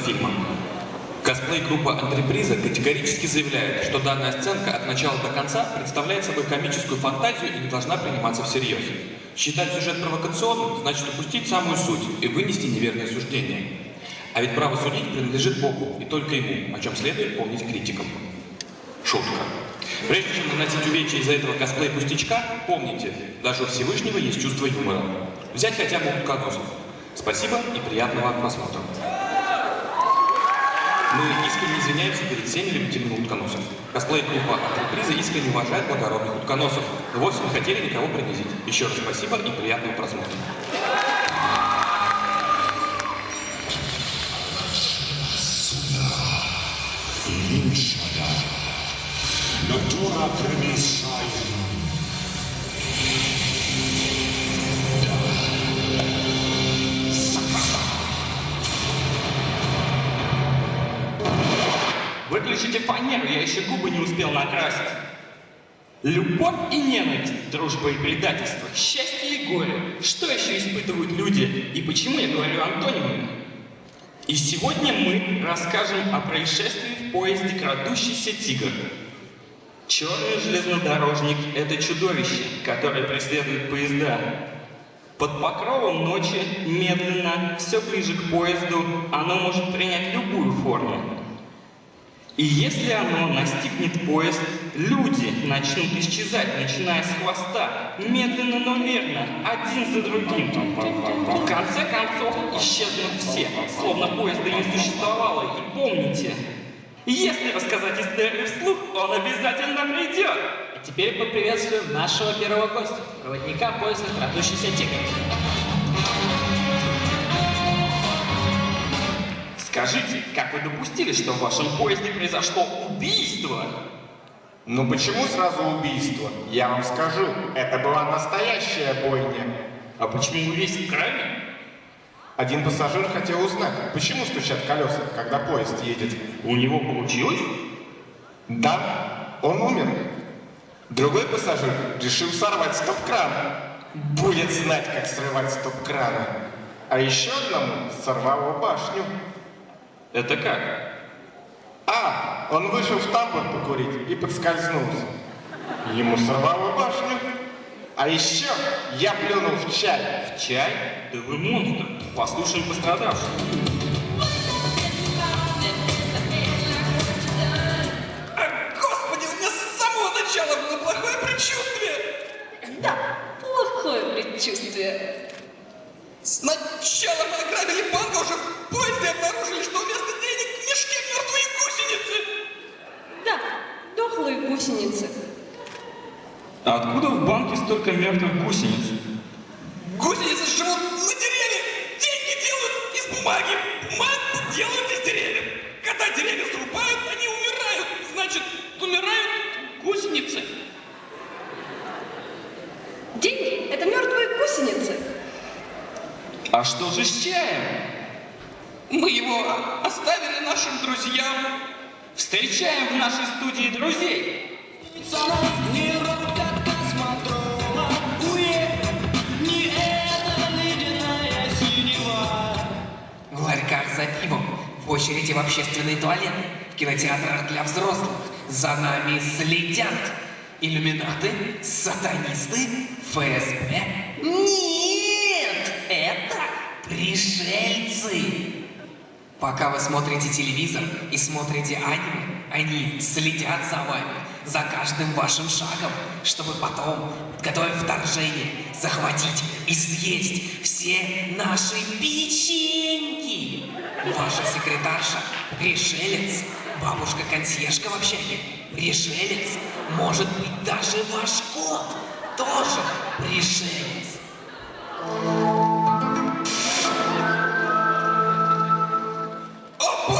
фильма. Косплей-группа «Антреприза» категорически заявляет, что данная сценка от начала до конца представляет собой комическую фантазию и не должна приниматься всерьез. Считать сюжет провокационным значит упустить самую суть и вынести неверное суждение. А ведь право судить принадлежит Богу и только Ему, о чем следует помнить критикам. Шутка. Прежде чем наносить увечья из-за этого косплей-пустячка, помните, даже у Всевышнего есть чувство юмора. Взять хотя бы утконосов. Спасибо и приятного просмотра. Мы искренне извиняемся перед всеми любителями утконосов. Косплей-группа «Антреприза» искренне уважает благородных утконосов. Но вовсе не хотели никого принизить. Еще раз спасибо и приятного просмотра. Натура превышает. Выключите фанеру, я еще губы не успел накрасить. Любовь и ненависть, дружба и предательство, счастье и горе. Что еще испытывают люди и почему я говорю антонимами? И сегодня мы расскажем о происшествии в поезде «Крадущийся тигр». Черный железнодорожник – это чудовище, которое преследует поезда. Под покровом ночи, медленно, все ближе к поезду, оно может принять любую форму. И если оно настигнет поезд, люди начнут исчезать, начиная с хвоста, медленно, но верно, один за другим. В конце концов, исчезнут все, словно поезда не существовало. И помните, если рассказать историю вслух, он обязательно придет. А теперь поприветствуем нашего первого гостя, проводника поезда «Крадущийся тигр». Скажите, как вы допустили, что в вашем поезде произошло убийство? Ну почему сразу убийство? Я вам скажу, это была настоящая бойня. А почему весь в крови? Один пассажир хотел узнать, почему стучат колеса, когда поезд едет. У него получилось? Да, он умер. Другой пассажир решил сорвать стоп-кран. Будет знать, как срывать стоп-краны. А еще одному сорвало башню. Это как? А, он вышел в тамбур покурить и подскользнулся. Ему сорвало башню. А еще я плюнул в чай. В чай? Да вы монстр. Послушаем пострадавших. А, Господи, у меня с самого начала было плохое предчувствие. Да, плохое предчувствие. Сначала мы гусеницы. А откуда в банке столько мертвых гусениц? Гусеницы живут на деревьях, деньги делают из бумаги, бумагу делают из деревьев. Когда деревья срубают, они умирают, значит, умирают гусеницы. Деньги – это мертвые гусеницы. А что же с чаем? Мы его оставили нашим друзьям. Встречаем в нашей студии друзей. Ларьках за пивом, в очереди в общественный туалет, в кинотеатрах для взрослых. За нами следят. Иллюминаты, сатанисты, ФСБ. Нет, это пришельцы. Пока вы смотрите телевизор и смотрите аниме, они следят за вами, за каждым вашим шагом, чтобы потом, готовя вторжение, захватить и съесть все наши печеньки. Ваша секретарша – пришелец, бабушка-консьержка в общаге – пришелец, может быть даже ваш кот тоже пришелец. О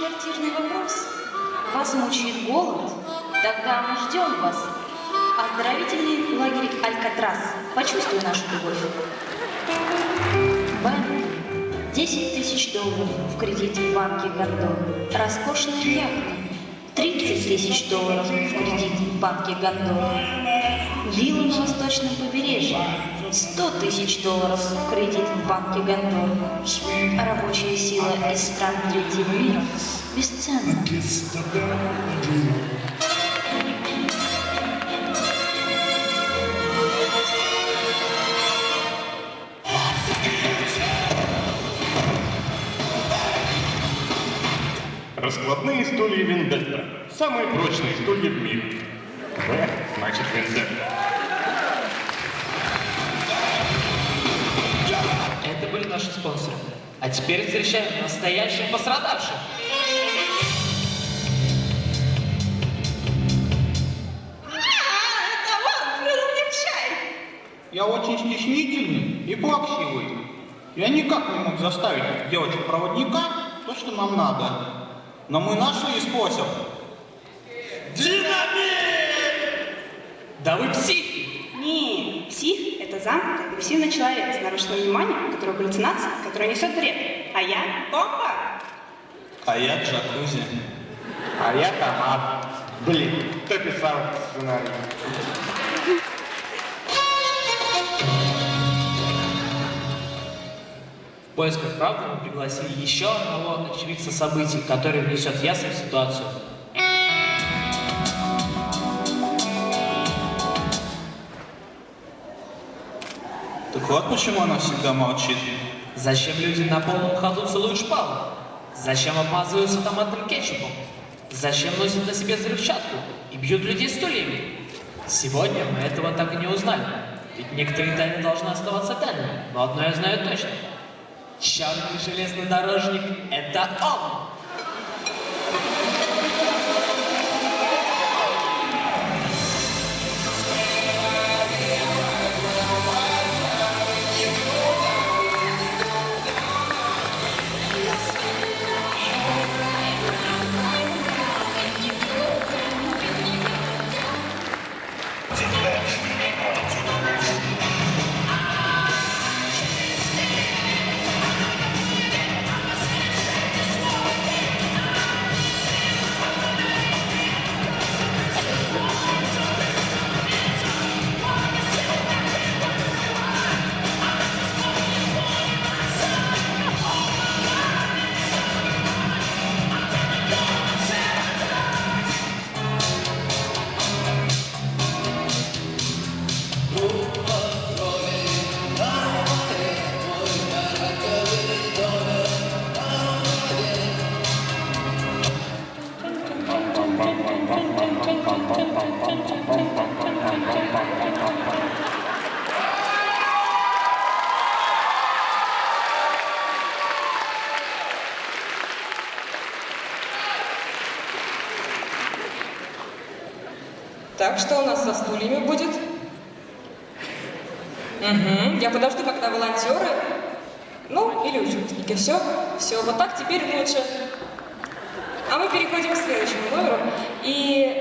сложный вопрос. Вас мучает голод? Тогда мы ждем вас. Оздоровительный лагерь Алькатрас. Почувствуй нашу любовь. Бен, 10 тысяч долларов в кредите в банке Гондор. Роскошная яхта. 30 тысяч долларов в кредит в банке Гондор. Вилла на восточном побережье. 100 тысяч долларов в кредит в банке Гондор. Рабочая сила из стран третьего мира бесценна. Раскладные стулья Вендетта. Самые прочные стулья в мире. В значит Вендетта. Наши спонсоры. А теперь встречаем настоящих пострадавших. это он плюнул мне в чай. Я очень стеснительный и плаксивый. Я никак не мог заставить девочек проводника то, что нам надо. Но мы нашли способ. Да вы психи! Не, псих – это замкнутый, агрессивный человек с нарушенным вниманием, у которого галлюцинации, который несет вред. А я – бомба! А я джакузи. А я томат. Блин, кто писал этот сценарий? В поисках правды мы пригласили еще одного очевидца событий, который внесет ясность в ситуацию. Так вот почему она всегда молчит. Зачем люди на полном ходу целуют шпалу? Зачем обмазываются томатным кетчупом? Зачем носят на себе взрывчатку и бьют людей стульями? Сегодня мы этого так и не узнали. Ведь некоторые тайны должны оставаться тайнами. Но одно я знаю точно. Черный железнодорожник — это он! Так, что у нас со стульями будет? Угу, я подожду, когда волонтеры, ну, или участники. Все, все, вот так теперь лучше. А мы переходим к следующему номеру. И